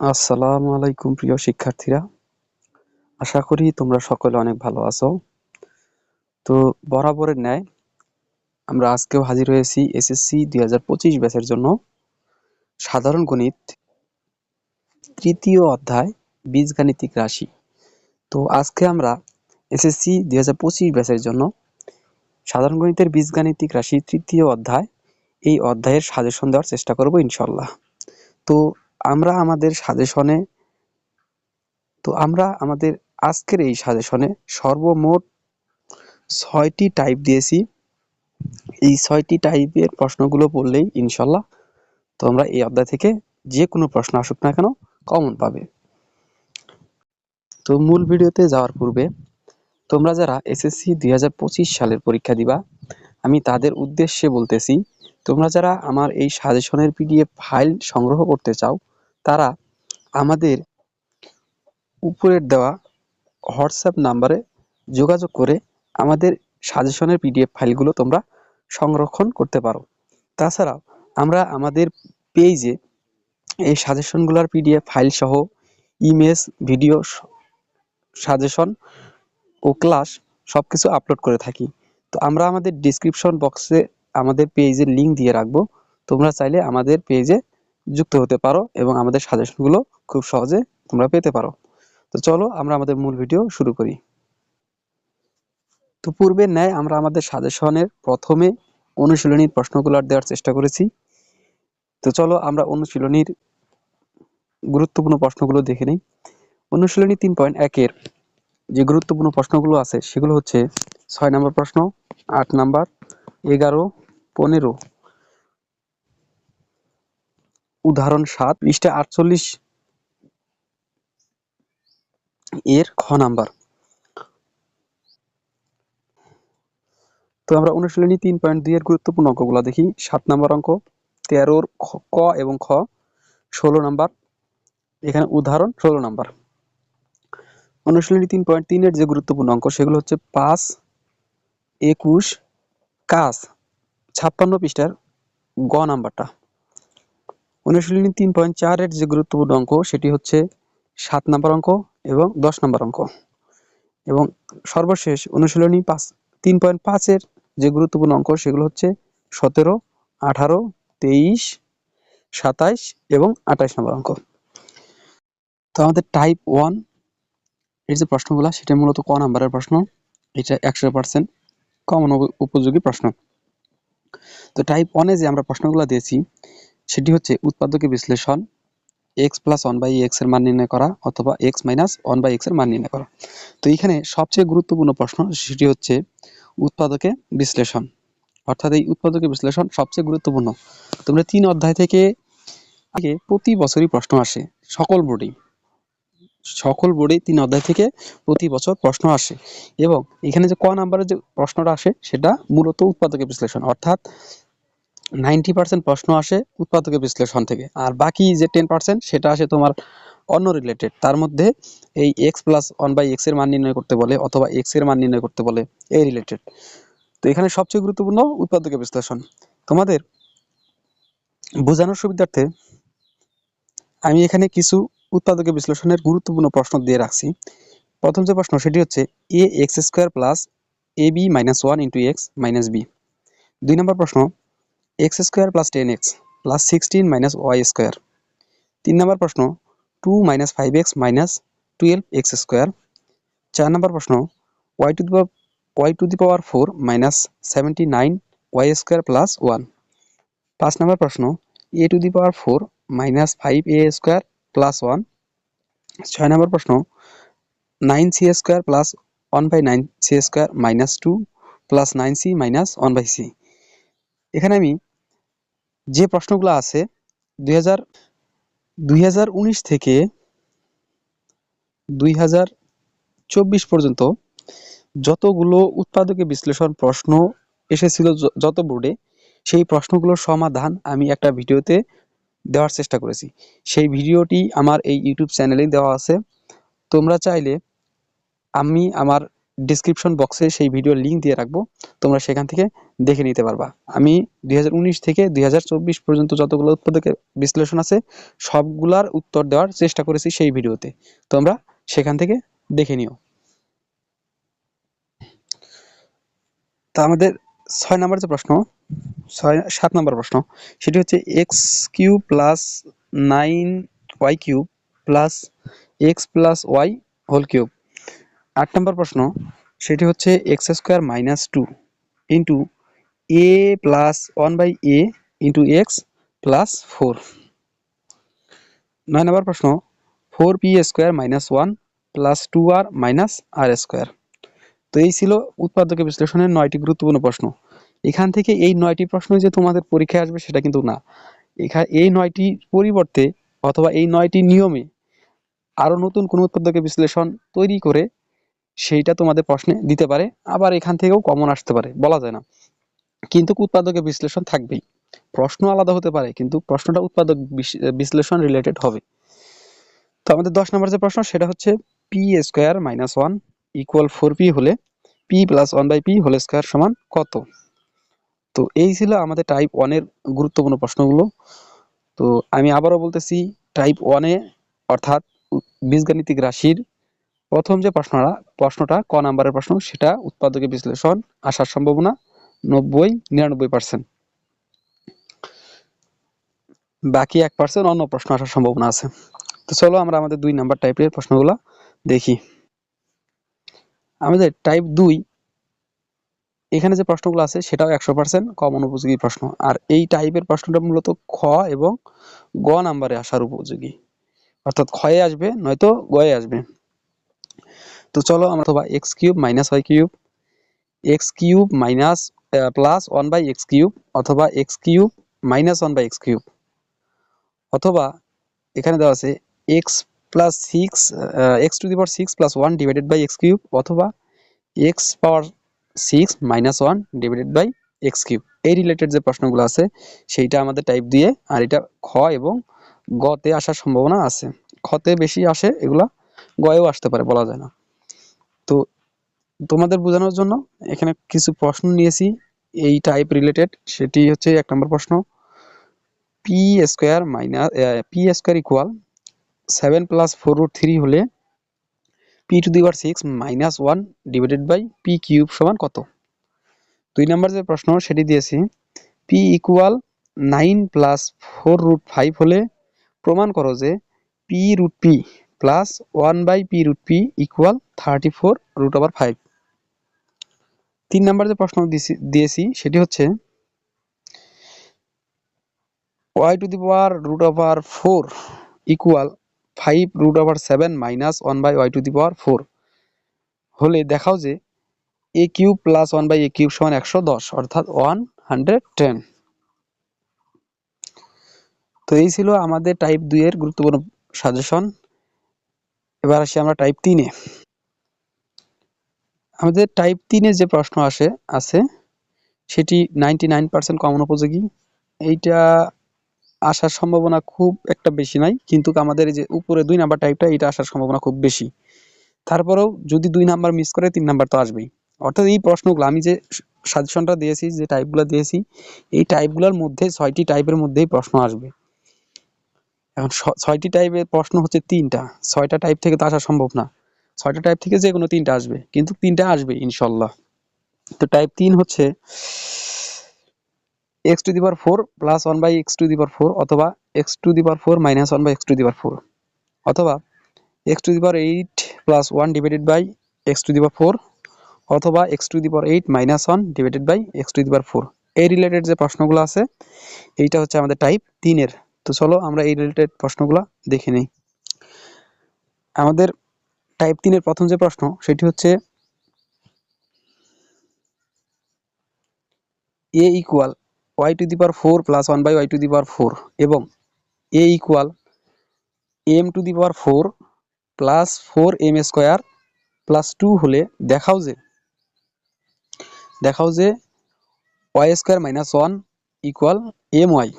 আসসালামু আলাইকুম, প্রিয় শিক্ষার্থীরা। আশা করি তোমরা সকলে অনেক ভালো আছো। তো বরাবরের ন্যায় আমরা আজকেও হাজির হয়েছি এসএসসি দুই হাজার পঁচিশ ব্যাচের জন্য। সাধারণ গণিত তৃতীয় অধ্যায়, বীজগাণিতিক রাশি। তো আজকে আমরা এসএসসি দুই হাজার পঁচিশ ব্যাচের জন্য সাধারণ গণিতের বীজগাণিতিক রাশি তৃতীয় অধ্যায়, এই অধ্যায়ের সাজেশন দেওয়ার চেষ্টা করব ইনশাল্লাহ তো আমরা আমাদের সাজেশনে, তো আমরা আমাদের আজকের এই সাজেশনে সর্বমোট ছয়টি টাইপ দিয়েছি। এই ছয়টি টাইপের প্রশ্নগুলো পড়লেই ইনশাল্লাহ তোমরা এই অধ্যায় থেকে যে কোনো প্রশ্ন আসুক না কেন কমন পাবে। তো মূল ভিডিওতে যাওয়ার পূর্বে তোমরা যারা এসএসসি দুই হাজার পঁচিশ সালের পরীক্ষা দিবা, আমি তাদের উদ্দেশ্যে বলতেছি, তোমরা যারা আমার এই সাজেশনের পিডিএফ ফাইল সংগ্রহ করতে চাও তারা আমাদের উপরের দেওয়া হোয়াটসঅ্যাপ নাম্বারে যোগাযোগ করে আমাদের সাজেশনের পিডিএফ ফাইলগুলো তোমরা সংরক্ষণ করতে পারো। তাছাড়াও আমরা আমাদের পেজে এই সাজেশনগুলোর পিডিএফ ফাইল সহ ইমেজ, ভিডিও সাজেশন ও ক্লাস সব কিছু আপলোড করে থাকি। তো আমরা আমাদের ডিসক্রিপশন বক্সে আমাদের পেজের লিঙ্ক দিয়ে রাখব। তোমরা চাইলে আমাদের পেজে যুক্ত হতে পারো এবং আমাদের সাজেশনগুলো খুব সহজে তোমরা পেতে পারো। তো চলো আমরা আমাদের মূল ভিডিও শুরু করি। তো পূর্বের ন্যায় আমরা আমাদের সাজেশনের প্রথমে অনুশীলনীর প্রশ্নগুলো দেওয়ার চেষ্টা করেছি। তো চলো আমরা অনুশীলনীর গুরুত্বপূর্ণ প্রশ্নগুলো দেখে নিই। অনুশীলনী তিন পয়েন্ট একের যে গুরুত্বপূর্ণ প্রশ্নগুলো আছে সেগুলো হচ্ছে ছয় নম্বর প্রশ্ন, আট নাম্বার, এগারো, পনেরো। উদাহরণ সাত, পৃষ্ঠা আটচল্লিশ এর খ নাম্বার। তো আমরা অনুশীলনী তিন পয়েন্ট দুই এর গুরুত্বপূর্ণ অঙ্কগুলো দেখি। সাত নাম্বার অঙ্ক, তেরোর ক এবং খ, ষোলো নাম্বার। এখানে উদাহরণ, ষোলো নাম্বার। অনুশীলনী তিন পয়েন্ট তিনের যে গুরুত্বপূর্ণ অঙ্ক, সেগুলো হচ্ছে পাঁচ, একুশ, কাজ। ছাপ্পান্ন পৃষ্ঠার গ নাম্বারটা। অনুশীলনী তিন পয়েন্ট চারের যে গুরুত্বপূর্ণ অঙ্ক, সেটি হচ্ছে সাত নাম্বার অঙ্ক এবং দশ নাম্বার অঙ্ক। এবং সর্বশেষ অনুশীলনী পাঁচ, তিন পয়েন্ট পাঁচের যে গুরুত্বপূর্ণ অঙ্ক, সেগুলো হচ্ছে সতেরো, আঠারো, তেইশ, সাতাইশ এবং আঠাইশ নম্বর অঙ্ক। তো আমাদের টাইপ ওয়ানের যে প্রশ্নগুলো, সেটা মূলত ক নাম্বারের প্রশ্ন। এটা একশো পার্সেন্ট কমন উপযোগী প্রশ্ন। তো টাইপ ওয়ানে যে আমরা প্রশ্নগুলো দিয়েছি সেটি হচ্ছে উৎপাদকে বিশ্লেষণ এক্স প্লাস ওয়ান বাই এক্সের মান নির্ণয় করা অথবা এক্স মাইনাস ওয়ান বাই এক্সের মান নির্ণয় করা। তো এখানে সবচেয়ে গুরুত্বপূর্ণ প্রশ্ন, সেটি হচ্ছে উৎপাদকে বিশ্লেষণ। অর্থাৎ এই উৎপাদকে বিশ্লেষণ সবচেয়ে গুরুত্বপূর্ণ। তোমরা তিন অধ্যায় থেকে আগে প্রতি বছরই প্রশ্ন আসে, সকল বোর্ডেই সকল বোর্ডে তিন অধ্যায় থেকে প্রতি বছর প্রশ্ন আসে এবং এখানে যে ক নাম্বারের যে প্রশ্নটা আসে, সেটা মূলত উৎপাদকের বিশ্লেষণ। অর্থাৎ নাইনটি পার্সেন্ট প্রশ্ন আসে উৎপাদকের বিশ্লেষণ থেকে। আর বাকি যে টেন পার্সেন্ট, সেটা আসে তোমার অন্য রিলেটেড তার মধ্যে এই এক্স প্লাস ওয়ান বাই এক্সের মান নির্ণয় করতে বলে অথবা এক্সের মান নির্ণয় করতে বলে এই রিলেটেড তো এখানে সবচেয়ে গুরুত্বপূর্ণ উৎপাদকের বিশ্লেষণ। তোমাদের বোঝানোর সুবিধার্থে আমি এখানে কিছু উৎপাদকের বিশ্লেষণের গুরুত্বপূর্ণ প্রশ্ন দিয়ে রাখছি। প্রথম যে প্রশ্ন, সেটি হচ্ছে a x square plus a b minus one into x minus b দুই নম্বর প্রশ্ন x square plus ten x plus sixteen minus y square. তিন নম্বর প্রশ্ন, two minus five x minus twelve x square. চার নম্বর প্রশ্ন, y to the y to the power four minus seventy nine y square plus one. পাঁচ নম্বর প্রশ্ন, a to the power four minus five a square plus one. ছয় নম্বর প্রশ্ন, nine c square plus one by nine c square minus two plus nine c minus one by c. এখানে আমি যে প্রশ্নগুলো আছে দুই হাজার থেকে দুই হাজার চব্বিশ পর্যন্ত যতগুলো উৎপাদকে বিশ্লেষণ প্রশ্ন এসেছিল যত বোর্ডে সেই প্রশ্নগুলোর সমাধান আমি একটা ভিডিওতে দেওয়ার চেষ্টা করেছি। সেই ভিডিওটি আমার এই ইউটিউব চ্যানেলেই দেওয়া আছে। তোমরা চাইলে আমি আমার ডিসক্রিপশন বক্সে সেই ভিডিওর লিঙ্ক দিয়ে রাখব। তোমরা সেখান থেকে দেখে নিতে পারবা। আমি দুই হাজার উনিশ থেকে দুই হাজার চব্বিশ পর্যন্ত যতগুলো উৎপাদকের বিশ্লেষণ আছে, সবগুলার উত্তর দেওয়ার চেষ্টা করেছি সেই ভিডিওতে। তোমরা সেখান থেকে দেখে নিও। তা আমাদের ছয় নম্বর যে প্রশ্ন, ছয়, সাত নম্বর প্রশ্ন, সেটি হচ্ছে x cube plus nine y cube plus x plus y whole cube আট নম্বর প্রশ্ন, সেটি হচ্ছে x square minus two into a plus one by a into x plus four. নয় নম্বর প্রশ্ন, four p square minus one plus two r minus r square. তো এই ছিল উৎপাদকে বিশ্লেষণের নয়টি গুরুত্বপূর্ণ প্রশ্ন। এখান থেকে এই নয়টি প্রশ্ন যে তোমাদের পরীক্ষায় আসবে সেটা কিন্তু না। এখানে এই নয়টি পরিবর্তে অথবা এই নয়টি নিয়মে আরও নতুন কোন উৎপাদকে বিশ্লেষণ তৈরি করে সেইটা তোমাদের প্রশ্নে দিতে পারে, আবার এখান থেকেও কমন আসতে পারে, বলা যায় না। কিন্তু উৎপাদকের বিশ্লেষণ থাকবেই। প্রশ্ন আলাদা হতে পারে, কিন্তু প্রশ্নটা উৎপাদক বিশ্লেষণ রিলেটেড হবে। তো আমাদের দশ নম্বর যে প্রশ্ন, সেটা হচ্ছে p square minus one equal four p হলে p plus one by p whole square সমান কত? তো এই ছিল আমাদের টাইপ ওয়ানের গুরুত্বপূর্ণ প্রশ্নগুলো। তো আমি আবারও বলতেছি টাইপ ওয়ানে অর্থাৎ বীজগাণিতিক রাশির প্রথম যে প্রশ্নটা প্রশ্নটা ক নাম্বারের প্রশ্ন, সেটা উৎপাদকের বিশ্লেষণ আসার সম্ভাবনা নব্বই, নিরানব্বই পার্সেন্ট বাকি এক পার্সেন্ট অন্য প্রশ্ন আসার সম্ভাবনা আছে। তো চলো আমরা আমাদের দুই নাম্বার টাইপের প্রশ্নগুলো দেখি। আমাদের টাইপ দুই, এখানে যে প্রশ্নগুলো আছে, সেটাও একশো পার্সেন্ট কমন উপযোগী প্রশ্ন। আর এই টাইপের প্রশ্নটা মূলত খ এবং গ নাম্বারে আসার উপযোগী। অর্থাৎ ক্ষয়ে আসবে, নয়তো গয়ে আসবে। তো চলো আমরা অথবা x cube minus y cube x cube minus plus one by x cube অথবা x cube minus one by x cube. অথবা এখানে দেওয়া আছে x plus six x to the power six plus one divided by x cube অথবা x power six minus one divided by x cube. এই related যে প্রশ্নগুলো আছে, সেইটা আমাদের টাইপ দিয়ে আর এটা খ এবং গতে আসার সম্ভাবনা আছে। খতে বেশি আসে এগুলা গয়েও আসতে পারে, বলা যায় না। তো তোমাদের বোঝানোর জন্য এখানে কিছু প্রশ্ন নিয়েছি, এই টাইপ রিলেটেড সেটি হচ্ছে এক নম্বর প্রশ্ন। P square minus p square equal seven plus four root three হলে p to the power six minus one divided by p cube সমান কত? দুই নম্বর যে প্রশ্ন, সেটি দিয়েছি। P equal nine plus four root five হলে প্রমাণ করো যে p root p plus one by p root p equal thirty four root over five তিন নম্বর যে প্রশ্ন দিয়েছি, সেটি হচ্ছে y to the power root over four equal five root over seven minus one by y to the power four হলে দেখাও যে a cube plus one by a cube সমান একশো দশ, অর্থাৎ ওয়ান হান্ড্রেড টেন তো এই ছিল আমাদের টাইপ দুই এর গুরুত্বপূর্ণ সাজেশন এবার আসি আমরা টাইপ তিনে আমাদের টাইপ তিনে যে প্রশ্ন আসে, আছে, সেটি নাইনটি নাইন পার্সেন্ট কমন উপযোগী। এইটা আসার সম্ভাবনা খুব একটা বেশি নাই, কিন্তু আমাদের যে উপরে দুই নাম্বার টাইপটা এটা আসার সম্ভাবনা খুব বেশি। তারপরেও যদি দুই নাম্বার মিস করে, তিন নাম্বার তো আসবেই। অর্থাৎ এই প্রশ্নগুলো, আমি যে সাজেশনটা দিয়েছি, যে টাইপগুলো দিয়েছি, এই টাইপগুলোর মধ্যে ছয়টি টাইপের মধ্যেই প্রশ্ন আসবে। এখন ছয়টি টাইপের প্রশ্ন হচ্ছে তিনটা। ছয়টা টাইপ থেকে তো আসা সম্ভব না। ছয়টা টাইপ থেকে যে কোনো তিনটা আসবে, কিন্তু তিনটা আসবে ইনশাল্লাহ। তো টাইপ তিন হচ্ছে x to the power four plus one by x to the power four অথবা x to the power four minus one by x to the power four অথবা x to the power eight plus one divided by x to the power four অথবা x to the power eight minus one divided by x to the power four এই related যে প্রশ্নগুলো আছে, এইটা হচ্ছে আমাদের type তিনের। তো চলো আমরা এই রিলেটেড প্রশ্নগুলো দেখে নিই। আমাদের টাইপ তিনের প্রথম যে প্রশ্ন, সেটি হচ্ছে a equal y to the power four plus one by y to the power four এবং a equal m to the power four plus four m square plus two হলে দেখাও যে দেখাও যে y square minus one equal m y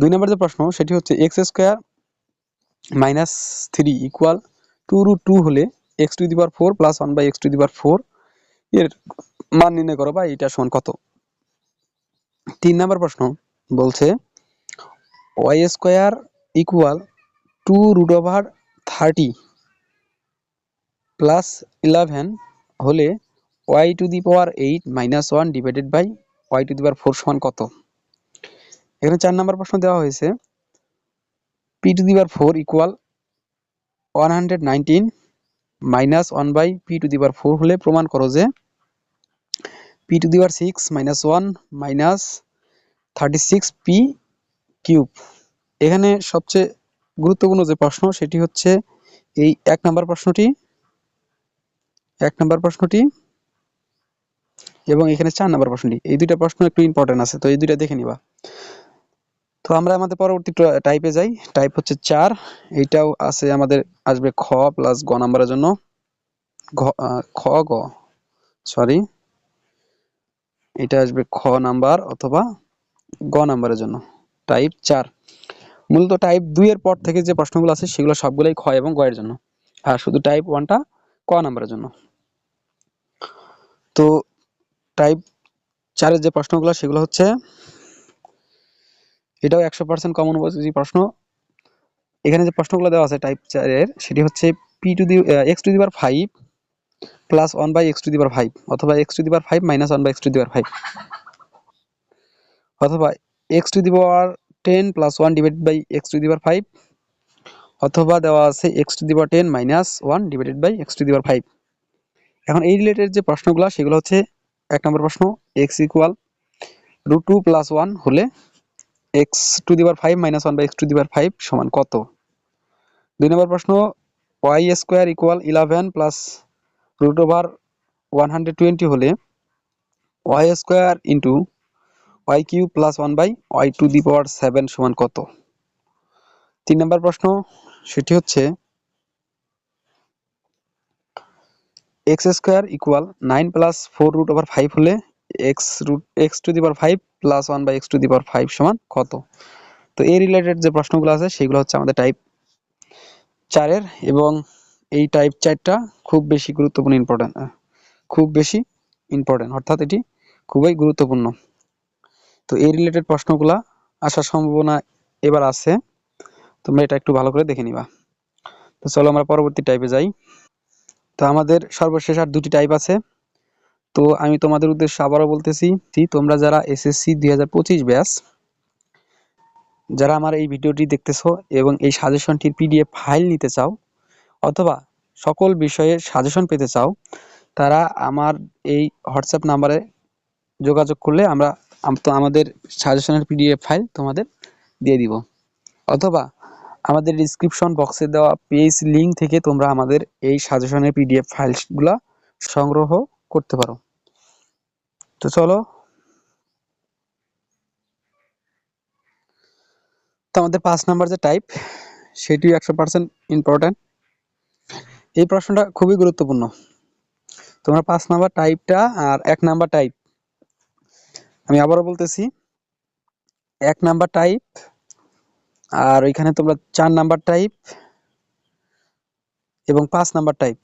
দুই নম্বর যে প্রশ্ন, সেটি হচ্ছে x square minus three equal two root two হলে x to the four plus one by x to the power four এর মান নির্ণয় করো বা এটা সমান কত? তিন নম্বর প্রশ্ন বলছে Y square equal to root over thirty plus eleven হলে Y to the power eight minus one divided by Y to the four সমান কত? এখানে চার নাম্বার প্রশ্ন দেওয়া হয়েছে P to the power four equal one hundred nineteen minus one by P to the power four হলে প্রমাণ করো যে P to the power six minus one minus thirty six P cube এখানে সবচেয়ে গুরুত্বপূর্ণ যে প্রশ্ন সেটি হচ্ছে এই এক নম্বর প্রশ্নটি, এক নম্বর প্রশ্নটি এবং এখানে চার নম্বর প্রশ্নটি। এই দুইটা প্রশ্ন একটু ইম্পর্টেন্ট আছে, তো এই দুইটা দেখে নিবা। তো আমরা আমাদের পরবর্তী টাইপে যাই। টাইপ হচ্ছে চার। এইটাও আছে আমাদের, আসবে খ প্লাস গ নাম্বারের জন্য। খ, গ সরি এটা আসবে খ নাম্বার অথবা গ নাম্বারের জন্য। টাইপ চার। মূলত টাইপ দুই এর পর থেকে যে প্রশ্নগুলো আছে, সেগুলো সবগুলোই খ এবং গ এর জন্য। আর শুধু টাইপ ওয়ানটা ক নাম্বারের জন্য। তো টাইপ চারের যে প্রশ্নগুলো, সেগুলো হচ্ছে এটাও একশো পার্সেন্ট কমন উপযোগী প্রশ্ন। এখানে যে প্রশ্নগুলো দেওয়া আছে টাইপ চারের সেটি হচ্ছে P to the X to the power five plus one by X to the power five অথবা X to the power five minus one by X to the power five অথবা X to the power ten plus one divided by X to the power five অথবা দেওয়া আছে X to the power ten minus one divided by X to the power five এখন এই related যে প্রশ্নগুলো, সেগুলো হচ্ছে এক নম্বর প্রশ্ন X equal root two plus one হলে X to the five minus one by X to the five সমান কত? দুই নম্বর প্রশ্ন Y square equal eleven plus root over one hundred twenty হলে Y square into Y Q plus one by Y to the power seven সমান কত? তিন নম্বর প্রশ্ন, সেটি হচ্ছে X square equal nine plus four root over five হলে X root X to the power five plus one by X to the power five সমান কত? তো এই রিলেটেড যে প্রশ্নগুলো আছে, সেগুলো হচ্ছে আমাদের টাইপ চারের এবং এই টাইপ চারটা খুব বেশি গুরুত্বপূর্ণ ইম্পর্টেন্ট খুব বেশি ইম্পর্টেন্ট অর্থাৎ এটি খুবই গুরুত্বপূর্ণ। তো এই রিলেটেড প্রশ্নগুলা আসার সম্ভাবনা এবার আছে, তোমরা এটা একটু ভালো করে দেখে নিবা। তো চলো আমরা পরবর্তী টাইপে যাই। তো আমাদের সর্বশেষ আর দুটি টাইপ আছে। তো আমি তোমাদের উদ্দেশ্যে আবারও বলতেছি তোমরা যারা এসএসসি দুই ব্যাস, যারা আমার এই ভিডিওটি দেখতেছো এবং এই সাজেশনটির পিডিএফ ফাইল নিতে চাও অথবা সকল বিষয়ে সাজেশন পেতে চাও, তারা আমার এই হোয়াটসঅ্যাপ নাম্বারে যোগাযোগ করলে আমরা তো আমাদের সাজেশনের পিডিএফ ফাইল তোমাদের দিয়ে দিব। অথবা আমাদের ডিসক্রিপশন বক্সে দেওয়া পেজ লিঙ্ক থেকে তোমরা আমাদের এই সাজেশনের পিডিএফ ফাইলগুলো সংগ্রহ করতে পারো। তো চলো। তো আমাদের পাঁচ নাম্বার যে টাইপ সেটিও একশো পার্সেন্ট ইম্পর্টেন্ট এই প্রশ্নটা খুবই গুরুত্বপূর্ণ। তোমরা পাঁচ নাম্বার টাইপটা আর এক নাম্বার টাইপ আমি আবারও বলতেছি, এক নাম্বার টাইপ আর ওইখানে তোমরা চার নাম্বার টাইপ এবং পাঁচ নাম্বার টাইপ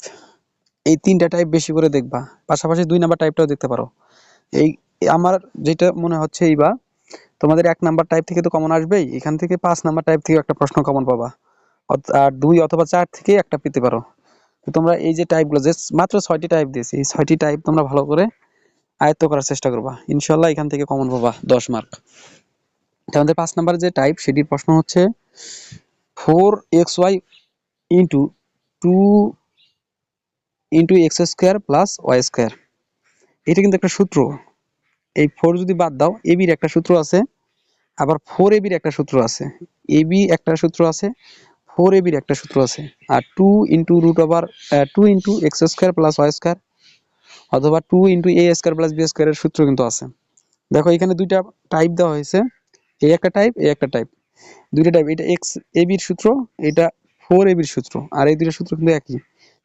এই তিনটা টাইপ বেশি করে দেখবা। পাশাপাশি দুই নাম্বার টাইপটাও দেখতে পারো। এই আমার যেটা মনে হচ্ছে এইবার, তোমাদের এক নাম্বার টাইপ থেকে তো কমন আসবেই, এখান থেকে পাঁচ নাম্বার টাইপ থেকে একটা প্রশ্ন কমন পাবা। আর দুই অথবা চার থেকে একটা পেতে পারো। তো তোমরা এই যে টাইপগুলো যে মাত্র ছয়টি টাইপ দিয়েছি, এই ছয়টি টাইপ তোমরা ভালো করে আয়ত্ত করার চেষ্টা করবা। ইনশাল্লাহ এখান থেকে কমন পাবা দশ মার্ক আমাদের পাঁচ নাম্বার যে টাইপ সেটির প্রশ্ন হচ্ছে four X Y into two into X square plus Y square এটা কিন্তু একটা সূত্র। এই ফোর যদি বাদ দাও এবির একটা সূত্র আছে, আবার ফোর এবির একটা সূত্র আছে। এবি একটা সূত্র আছে ফোর এবির একটা সূত্র আছে। আর two into root over two into X square plus Y square অথবা two into A square plus B স্কোয়ারের সূত্র কিন্তু আছে। দেখো, এখানে দুইটা টাইপ দেওয়া হয়েছে। এই একটা টাইপ এই একটা টাইপ দুইটা টাইপ এটা এক্স এবির সূত্র, এটা ফোর এবির সূত্র। আর এই দুইটা সূত্র কিন্তু একই।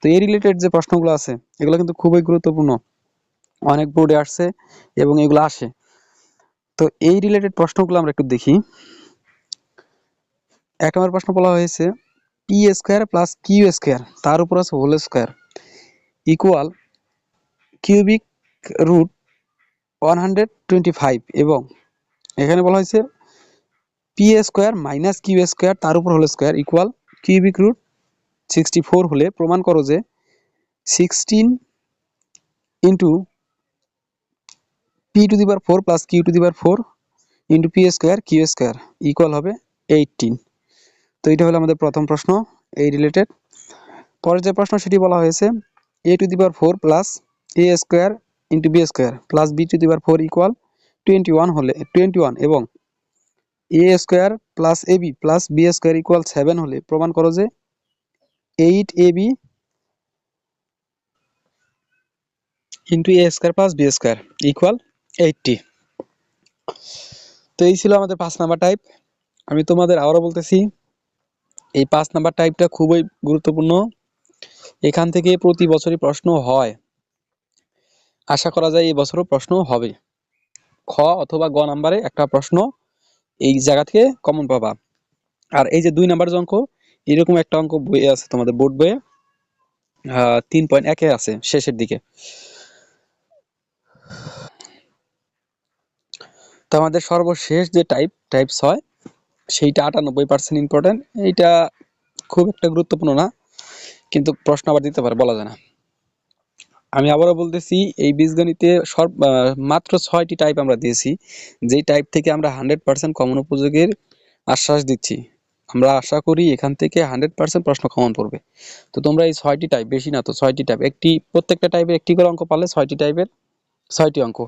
তো এই রিলেটেড যে প্রশ্নগুলো আছে, এগুলো কিন্তু খুবই গুরুত্বপূর্ণ। অনেক বোর্ডে আসছে এবং এগুলো আসে। তো এই রিলেটেড প্রশ্নগুলো আমরা একটু দেখি। এক নম্বর প্রশ্ন বলা হয়েছে P square plus Q square তার উপর আছে whole square equal cubic root one hundred twenty five এবং এখানে বলা হয়েছে P square minus Q square তার উপর whole square equal cubic root sixty four হলে প্রমাণ করো যে sixteen into P to the power four plus Q to the power four into P square Q square equal হবে eighteen তো এটা হলো আমাদের প্রথম প্রশ্ন, এই রিলেটেড পরের যে প্রশ্ন, সেটি বলা হয়েছে A to the power four plus A square into B square plus B to the power four equal twenty one হলে টোয়েন্টি ওয়ান এবং A square plus A B plus B square equal seven হলে প্রমাণ করো যে eight A B into A square plus B square equal eighty. তো এই ছিল আমাদের পাঁচ নাম্বার টাইপ আমি তোমাদের আবারও বলতেছি, এই পাঁচ নাম্বার টাইপটা খুবই গুরুত্বপূর্ণ। এখান থেকে প্রতি বছরই প্রশ্ন হয়। আশা করা যায় এই বছরও প্রশ্ন হবে। খ অথবা গ নাম্বারে একটা প্রশ্ন এই জায়গা থেকে কমন পাবা। আর এই যে দুই নাম্বার যে অঙ্ক, এরকম একটা অঙ্ক বইয়ে আছে তোমাদের বোর্ড বইয়ে। তিন পয়েন্ট একে আছে, শেষের দিকে। তো আমাদের সর্বশেষ যে টাইপ টাইপ ছয়, সেইটা আটানব্বই পার্সেন্ট ইম্পর্টেন্ট এইটা খুব একটা গুরুত্বপূর্ণ না, কিন্তু প্রশ্ন আবার দিতে পারে, বলা যায় না। আমি আবারও বলতেছি, এই বীজগণিতে সর্ব মাত্র ছয়টি টাইপ আমরা দিয়েছি। যেই টাইপ থেকে আমরা হান্ড্রেড পার্সেন্ট কমন উপযোগের আশ্বাস দিচ্ছি, আমরা আশা করি এখান থেকে হান্ড্রেড পার্সেন্ট প্রশ্ন কমন পড়বে। তো তোমরা এই ছয়টি টাইপ বেশি না তো ছয়টি টাইপ একটি, প্রত্যেকটা টাইপের একটি করে অঙ্ক পারলে ছয়টি টাইপের ছয়টি অঙ্ক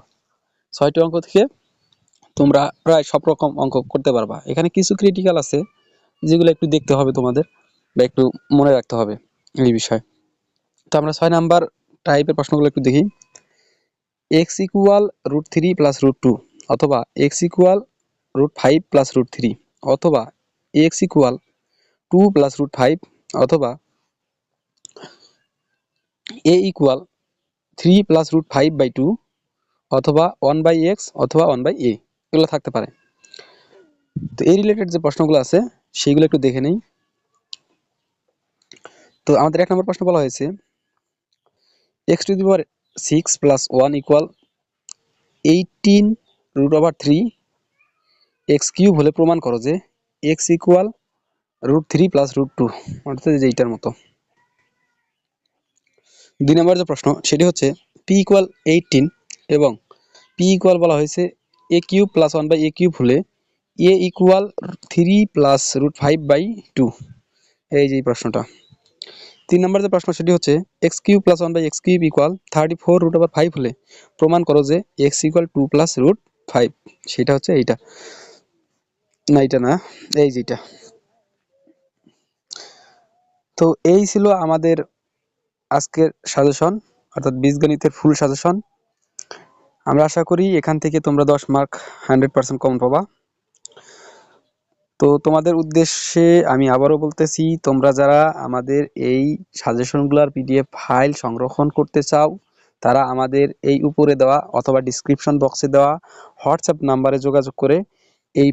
ছয়টি অঙ্ক থেকে তোমরা প্রায় সব রকম অঙ্ক করতে পারবা। এখানে কিছু ক্রিটিক্যাল আছে, যেগুলো একটু দেখতে হবে তোমাদের বা একটু মনে রাখতে হবে এই বিষয়। তো আমরা ছয় নাম্বার টাইপের প্রশ্নগুলো একটু দেখি। X equal root three plus root two অথবা X equal root five plus root three অথবা X equal two plus root five অথবা A equal three plus root five by two অথবা ওয়ান বাই এক্স অথবা one by এ এগুলো থাকতে পারে। তো এই রিলেটেড যে প্রশ্নগুলো আছে, সেইগুলো একটু দেখে নেই। তো আমাদের এক নম্বর প্রশ্ন বলা হয়েছে X to the power six plus one equal eighteen root over three X cube হলে প্রমাণ করো যে X equal root three plus root two অর্থাৎ এইটার মতো। দুই নম্বর যে প্রশ্ন, সেটি হচ্ছে পি ইকুয়াল এইটিন এবং পি ইকুয়াল বলা হয়েছে A cube plus one by A cube হলে A equal three plus root five by two এই যে প্রশ্নটা। তিন নম্বর যে প্রশ্ন, সেটি হচ্ছে X cube plus one by X cube equal thirty four root over five হলে প্রমাণ করো যে X equal two plus root five সেটা হচ্ছে এইটা। না এইটা না, এই যেটা তো এই ছিল আমাদের আজকের সাজেশন অর্থাৎ বীজগণিতের ফুল সাজেশন আমরা আশা করি এখান থেকে তোমরা দশ মার্ক হান্ড্রেড পার্সেন্ট কমন পাবা। তো তোমাদের উদ্দেশ্যে আমি আবারও বলতেছি, তোমরা যারা আমাদের এই সাজেশনগুলোর পিডিএফ ফাইল সংরক্ষণ করতে চাও, তারা আমাদের এই উপরে দেওয়া অথবা ডিসক্রিপশন বক্সে দেওয়া হোয়াটসঅ্যাপ নাম্বারে যোগাযোগ করে এই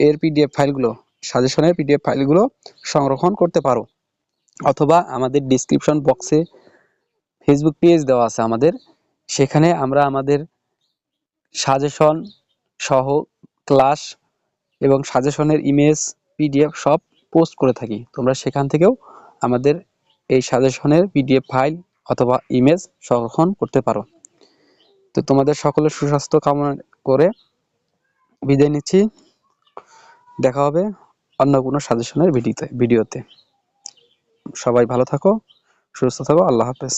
এর পিডিএফ ফাইলগুলো সাজেশনের পিডিএফ ফাইলগুলো সংরক্ষণ করতে পারো। অথবা আমাদের ডিসক্রিপশন বক্সে ফেসবুক পেজ দেওয়া আছে আমাদের, সেখানে আমরা আমাদের সাজেশন সহ ক্লাস এবং সাজেশনের ইমেজ, পিডিএফ সব পোস্ট করে থাকি। তোমরা সেখান থেকেও আমাদের এই সাজেশনের পিডিএফ ফাইল অথবা ইমেজ সংরক্ষণ করতে পারো। তো তোমাদের সকলের সুস্বাস্থ্য কামনা করে বিদায় নিচ্ছি। দেখা হবে অন্য কোনো সাজেশনের ভিডিওতে ভিডিওতে। সবাই ভালো থাকো, সুস্থ থাকো, আল্লাহ হাফেজ।